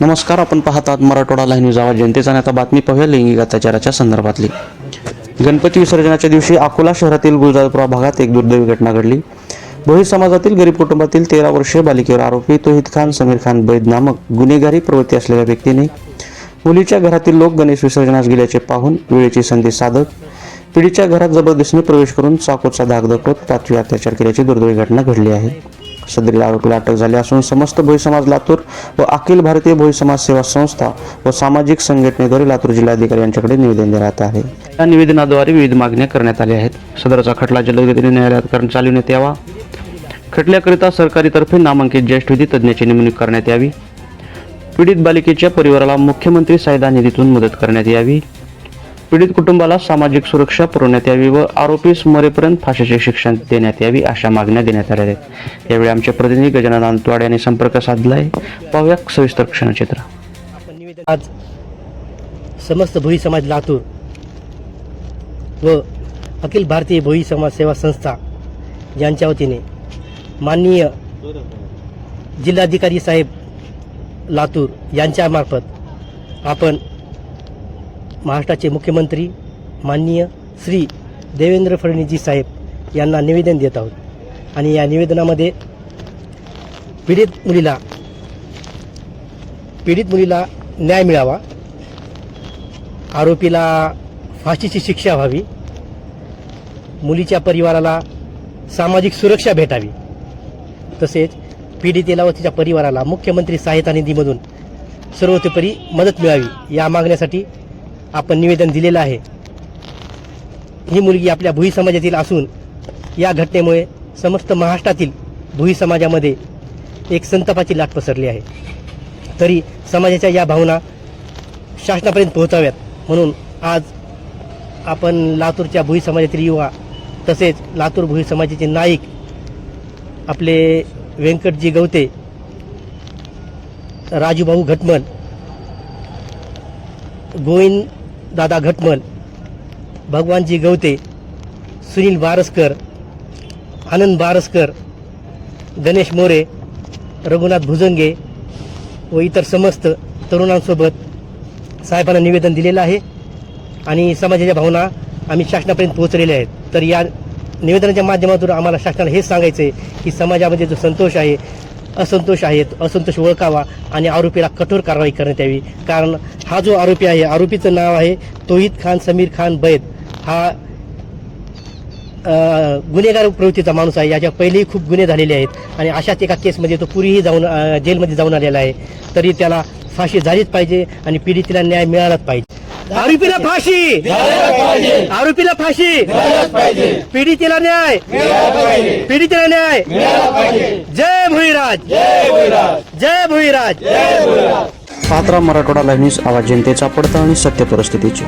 नमस्कार आपण पाहतात मराठवाडा लाईव्ह न्यूज आवाज जनतेचा आणि आता बातमी पाहूया लैंगिक अत्याचाराच्या संदर्भातली. गणपती विसर्जनाच्या दिवशी अकोला शहरातील गुलजारपुरा भागात एक दुर्दैवी घटना घडली. भोई समाजातील गरीब कुटुंबातील तेरा वर्षीय बालिकेवर आरोपी तोहिद खान समीर खान बैद नामक गुन्हेगारी प्रवृत्ती असलेल्या व्यक्तीने मुलीच्या घरातील लोक गणेश विसर्जनास गेल्याचे पाहून वेळेची संधी साधत पिढीच्या घरात जबरदस्तीने प्रवेश करून चाकूचा धाक दाखवत पाचवी अत्याचार केल्याची दुर्दैवी घटना घडली आहे. सदरील आरोपीला अटक झाली असून समस्त भोई समाज लातूर व अखिल भारतीय भोई समाज सेवा संस्था व सामाजिक संघटनेद्वारे लातूर जिल्हाधिकारी यांच्याकडे निवेदन देण्यात आहे या निवेदनाद्वारे विविध मागण्या करण्यात आल्या आहेत. सदरचा खटला जलदगतीने न्यायालयात करून चालविण्यात यावा. खटल्याकरिता सरकारीतर्फे नामांकित ज्येष्ठ विधी तज्ज्ञाची नेमणूक करण्यात यावी. पीडित बालिकेच्या परिवाराला मुख्यमंत्री सायदा निधीतून मदत करण्यात यावी. पीडित कुटुंबाला सामाजिक सुरक्षा पुरवण्यात यावी व आरोपीस मरेपर्यंत फाशीचे शिक्षण देण्यात यावी अशा मागण्या देण्यात आल्या आहेत. यावेळी आमचे प्रतिनिधी गजानन अंतवाड यांनी संपर्क साधलाय. पाहूया सविस्तर क्षणचित्र. आज समस्त भोई समाज लातूर व अखिल भारतीय भोई समाज सेवा संस्था यांच्या वतीने माननीय जिल्हाधिकारी साहेब लातूर यांच्यामार्फत आपण महाराष्ट्राचे मुख्यमंत्री माननीय श्री देवेंद्र फडणवीसजी साहेब यांना निवेदन देत आहोत. आणि या निवेदनामध्ये पीडित मुलीला पीडित मुलीला न्याय मिळावा आरोपीला फाशीची शिक्षा व्हावी मुलीच्या परिवाराला सामाजिक सुरक्षा भेटावी तसेच पीडितेला व तिच्या परिवाराला मुख्यमंत्री सहायता निधीमधून सर्वतोपरी मदत मिळावी या मागण्यासाठी आपण निवेदन दिलेलं आहे. ही मुलगी आपल्या भुई समाजातील असून या घटनेमुळे समस्त महाराष्ट्रातील भुई समाजामध्ये एक संतापाची लाट पसरली आहे. तरी समाजाच्या या भावना शासनापर्यंत पोहोचाव्यात म्हणून आज आपण लातूरच्या भुई समाजातील युवा तसेच लातूर भुई समाजाचे नाईक आपले व्यंकटजी गवते राजूभाऊ घटमल गोविंद दादा घटमल भगवानजी गवते सुनील बारसकर आनंद बारसकर गणेश मोरे रघुनाथ भुजंगे व इतर समस्त तरुणांसोबत साहेबांना निवेदन दिलेलं आहे आणि समाजाच्या भावना आम्ही शासनापर्यंत पोहोचलेल्या आहेत. तर या निवेदनाच्या माध्यमातून आम्हाला शासनाला हेच सांगायचं आहे की समाजामध्ये जो संतोष आहे असंतोष आहेत असंतोष ओळखावा आणि आरोपीला कठोर कारवाई करण्यात यावी. कारण हा जो आरोपी आहे आरोपीचं नाव आहे तोहिद खान समीर खान बैद. हा गुन्हेगार प्रवृत्तीचा माणूस आहे. याच्या पहिलेही खूप गुन्हे झालेले आहेत आणि अशाच एका केसमध्ये तो पूर्वीही जाऊन जेलमध्ये जाऊन आलेला आहे. तरी त्याला फाशी झालीच पाहिजे आणि पीडितीला न्याय मिळालाच पाहिजे. आरोपीला फाशी. आरोपीला फाशी. पीडितेला न्याय. पीडितेला न्याय. जय भुईराज. जय भुईराज. पात्रा मराठवाडा लाईव्ह न्यूज आवाज जनतेचा पडताळणी सत्य परिस्थितीची.